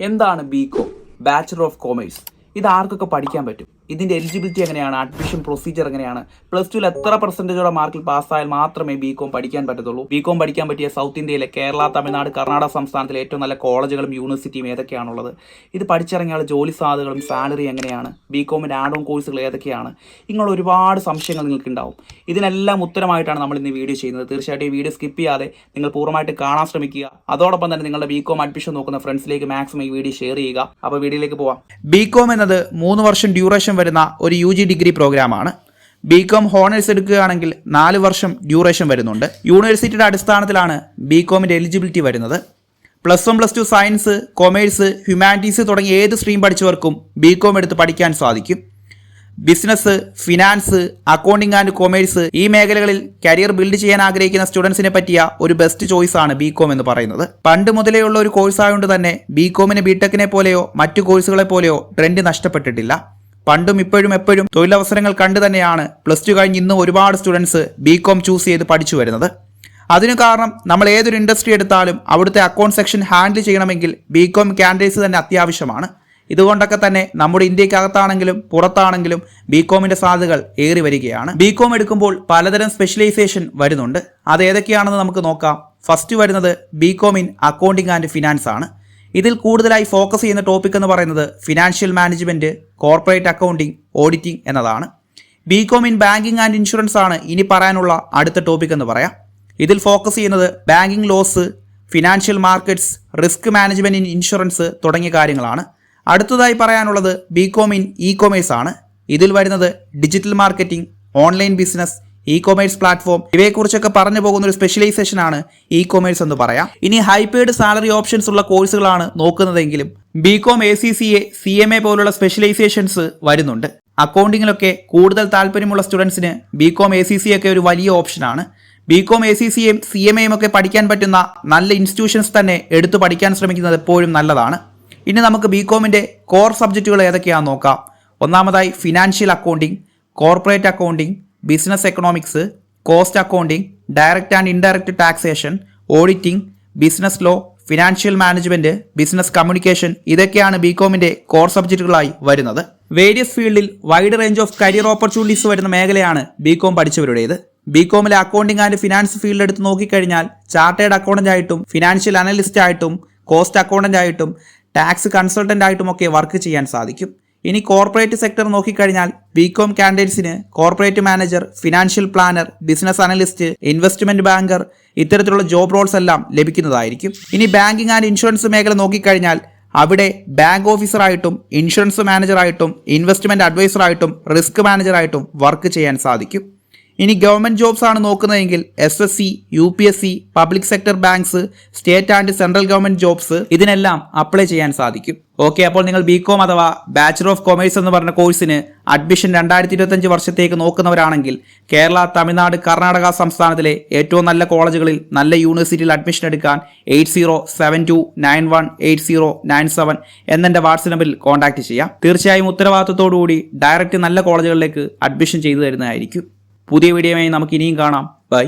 എന്താണ് BCom bachelor of commerce ഇത് ആർക്കൊക്കെ പഠിക്കാൻ പറ്റും? ഇതിന്റെ എലിജിബിലിറ്റി എങ്ങനെയാണ്? അഡ്മിഷൻ പ്രൊസീജിയർ എങ്ങനെയാണ്? പ്ലസ് ടുവിൽ എത്ര പെർസെന്റേജോടെ മാർക്കിൽ പാസ്സായാൽ മാത്രമേ ബി കോം പഠിക്കാൻ പറ്റത്തുള്ളൂ? ബി കോം പഠിക്കാൻ പറ്റിയ സൗത്ത് ഇന്ത്യയിലെ കേരള തമിഴ്നാട് കർണാടക സംസ്ഥാനത്തിലെ ഏറ്റവും നല്ല കോളേജുകളും യൂണിവേഴ്സിറ്റിയും ഏതൊക്കെയാണുള്ളത്? ഇത് പഠിച്ചിറങ്ങിയാൽ ജോലി സാധ്യതകളും സാലറി എങ്ങനെയാണ്? ബികോമിന്റെ ആഡ് ഓൺ കോഴ്സുകൾ ഏതൊക്കെയാണ്? ഇങ്ങനെ ഒരുപാട് സംശയങ്ങൾ നിങ്ങൾക്ക് ഉണ്ടാവും ഇതിനെല്ലാം ഉത്തരമായിട്ടാണ് നമ്മൾ ഇന്ന് വീഡിയോ ചെയ്യുന്നത്. തീർച്ചയായിട്ടും ഈ വീഡിയോ സ്കിപ്പ് ചെയ്യാതെ നിങ്ങൾ പൂർണമായിട്ട് കാണാൻ ശ്രമിക്കുക. അതോടൊപ്പം തന്നെ നിങ്ങളുടെ ബി കോം അഡ്മിഷൻ നോക്കുന്ന ഫ്രണ്ട്സിലേക്ക് മാക്സിമം ഈ വീഡിയോ ഷെയർ ചെയ്യുക. അപ്പോൾ വീഡിയോയിലേക്ക് പോവാം. ബി കോം എന്നത് മൂന്ന് വർഷം ഡ്യൂറേഷൻ വരുന്ന ഒരു യു ജി ഡിഗ്രി പ്രോഗ്രാമാണ്. ബികോം ഹോണേഴ്സ് എടുക്കുകയാണെങ്കിൽ നാല് വർഷം ഡ്യൂറേഷൻ വരുന്നുണ്ട്. യൂണിവേഴ്സിറ്റിയുടെ അടിസ്ഥാനത്തിലാണ് ബികോമിന്റെ എലിജിബിലിറ്റി വരുന്നത്. Plus one plus two science commerce humanities തുടങ്ങിയ ഏത് സ്ട്രീം പഠിച്ചവർക്കും ബികോം എടുത്ത് പഠിക്കാൻ സാധിക്കും. Business finance accounting and commerce ഈ മേഖലകളിൽ കരിയർ ബിൽഡ് ചെയ്യാൻ ആഗ്രഹിക്കുന്ന സ്റ്റുഡൻസിനെ പറ്റിയ ഒരു ബെസ്റ്റ് ചോയ്സ് ആണ് ബികോം എന്ന് പറയുന്നത്. പണ്ട് മുതലേ ഉള്ള ഒരു കോഴ്സ് ആയതുകൊണ്ട് തന്നെ ബികോമിന് ബിടെക്കിനെ പോലെയോ മറ്റു കോഴ്സുകളെ പോലെയോ ട്രെൻഡ് നഷ്ടപ്പെട്ടിട്ടില്ല. പണ്ടും ഇപ്പോഴും എപ്പോഴും തൊഴിലവസരങ്ങൾ കണ്ടു തന്നെയാണ് പ്ലസ് ടു കഴിഞ്ഞ് ഇന്നും ഒരുപാട് സ്റ്റുഡൻസ് ബി കോം ചൂസ് ചെയ്ത് പഠിച്ചു വരുന്നത്. അതിനു കാരണം നമ്മൾ ഏതൊരു ഇൻഡസ്ട്രി എടുത്താലും അവിടുത്തെ അക്കൗണ്ട് സെക്ഷൻ ഹാൻഡിൽ ചെയ്യണമെങ്കിൽ ബി കോം കാൻഡിഡേറ്റ്സ് തന്നെ അത്യാവശ്യമാണ്. ഇതുകൊണ്ടൊക്കെ തന്നെ നമ്മുടെ ഇന്ത്യക്കകത്താണെങ്കിലും പുറത്താണെങ്കിലും ബി കോമിന്റെ സാധ്യതകൾ ഏറി വരികയാണ്. ബി കോം എടുക്കുമ്പോൾ പലതരം സ്പെഷ്യലൈസേഷൻ വരുന്നുണ്ട്. അത് ഏതൊക്കെയാണെന്ന് നമുക്ക് നോക്കാം. ഫസ്റ്റ് വരുന്നത് B com in accounting and finance ആണ്. ഇതിൽ കൂടുതലായി ഫോക്കസ് ചെയ്യുന്ന ടോപ്പിക് എന്ന് പറയുന്നത് financial management corporate accounting auditing എന്നതാണ്. B Com in banking and insurance ആണ് ഇനി പറയാനുള്ള അടുത്ത ടോപ്പിക് എന്ന് പറയാം. ഇതിൽ ഫോക്കസ് ചെയ്യുന്നത് banking laws financial markets risk management in insurance തുടങ്ങിയ കാര്യങ്ങളാണ്. അടുത്തതായി പറയാനുള്ളത് ബികോം ഇൻ ഇ കൊമേഴ്സ് ആണ്. ഇതിൽ വരുന്നത് digital marketing online business E commerce platform ഇവയെക്കുറിച്ചൊക്കെ പറഞ്ഞു പോകുന്ന ഒരു സ്പെഷ്യലൈസേഷൻ ആണ് ഇ കൊമേഴ്സ് എന്ന് പറയാം. ഇനി ഹൈപെയ്ഡ് സാലറി ഓപ്ഷൻസ് ഉള്ള കോഴ്സുകളാണ് നോക്കുന്നതെങ്കിലും B Com A C C A C M A പോലുള്ള സ്പെഷ്യലൈസേഷൻസ് വരുന്നുണ്ട്. അക്കൗണ്ടിങ്ങിലൊക്കെ കൂടുതൽ താല്പര്യമുള്ള സ്റ്റുഡൻസിന് ബികോം എ സി സി ഒക്കെ ഒരു വലിയ ഓപ്ഷനാണ് ബികോം എ സി സിയും സി എം എയും ഒക്കെ പഠിക്കാൻ പറ്റുന്ന നല്ല ഇൻസ്റ്റിറ്റ്യൂഷൻസ് തന്നെ എടുത്തു പഠിക്കാൻ ശ്രമിക്കുന്നത് എപ്പോഴും നല്ലതാണ്. ഇനി നമുക്ക് ബികോമിന്റെ കോർ സബ്ജക്റ്റുകൾ ഏതൊക്കെയാണെന്ന് നോക്കാം. ഒന്നാമതായി financial accounting corporate accounting business economics cost accounting direct and indirect taxation auditing business law financial management business communication ഇതൊക്കെയാണ് ബികോമിന്റെ കോർ സബ്ജക്റ്റുകളായി വരുന്നത്. വേരിയസ് ഫീൽഡിൽ wide range of career opportunities വരുന്ന മേഖലയാണ് ബികോം പഠിച്ചവരുടേത്. ബികോമിലെ അക്കൗണ്ടിംഗ് ആൻഡ് ഫിനാൻസ് ഫീൽഡ് എടുത്ത് നോക്കിക്കഴിഞ്ഞാൽ ചാർട്ടേഡ് അക്കൗണ്ടന്റ് ആയിട്ടും ഫിനാൻഷ്യൽ അനലിസ്റ്റ് ആയിട്ടും കോസ്റ്റ് അക്കൗണ്ടന്റ് ആയിട്ടും ടാക്സ് കൺസൾട്ടന്റ് ആയിട്ടും ഒക്കെ വർക്ക് ചെയ്യാൻ സാധിക്കും. ഇനി കോർപ്പറേറ്റ് സെക്ടർ നോക്കിക്കഴിഞ്ഞാൽ B Com കാൻഡിഡേറ്റ്സിന് corporate manager financial planner business analyst investment banker ഇത്തരത്തിലുള്ള ജോബ് റോൾസ് എല്ലാം ലഭിക്കുന്നതായിരിക്കും. ഇനി ബാങ്കിങ് ആൻഡ് ഇൻഷുറൻസ് മേഖല നോക്കിക്കഴിഞ്ഞാൽ അവിടെ ബാങ്ക് ഓഫീസറായിട്ടും ഇൻഷുറൻസ് മാനേജറായിട്ടും ഇൻവെസ്റ്റ്മെന്റ് അഡ്വൈസറായിട്ടും റിസ്ക് മാനേജറായിട്ടും വർക്ക് ചെയ്യാൻ സാധിക്കും. ഇനി ഗവൺമെന്റ് ജോബ്സ് ആണ് നോക്കുന്നതെങ്കിൽ S S C U P S C public sector banks state and central government jobs ഇതിനെല്ലാം അപ്ലൈ ചെയ്യാൻ സാധിക്കും. ഓക്കെ അപ്പോൾ നിങ്ങൾ ബി കോം അഥവാ ബാച്ചലർ ഓഫ് കൊമേഴ്സ് എന്ന് പറഞ്ഞ കോഴ്സിന് അഡ്മിഷൻ രണ്ടായിരത്തി ഇരുപത്തഞ്ച് വർഷത്തേക്ക് നോക്കുന്നവരാണെങ്കിൽ കേരള തമിഴ്നാട് കർണാടക സംസ്ഥാനത്തിലെ ഏറ്റവും നല്ല കോളേജുകളിൽ നല്ല യൂണിവേഴ്സിറ്റിയിൽ അഡ്മിഷൻ എടുക്കാൻ eight zero seven two nine one eight zero nine seven WhatsApp നമ്പറിൽ കോൺടാക്ട് ചെയ്യാം. തീർച്ചയായും ഉത്തരവാദിത്തത്തോടുകൂടി ഡയറക്റ്റ് നല്ല കോളേജുകളിലേക്ക് അഡ്മിഷൻ ചെയ്തു തരുന്നതായിരിക്കും. പുതിയ വീഡിയോയുമായി നമുക്ക് ഇനിയും കാണാം. ബൈ.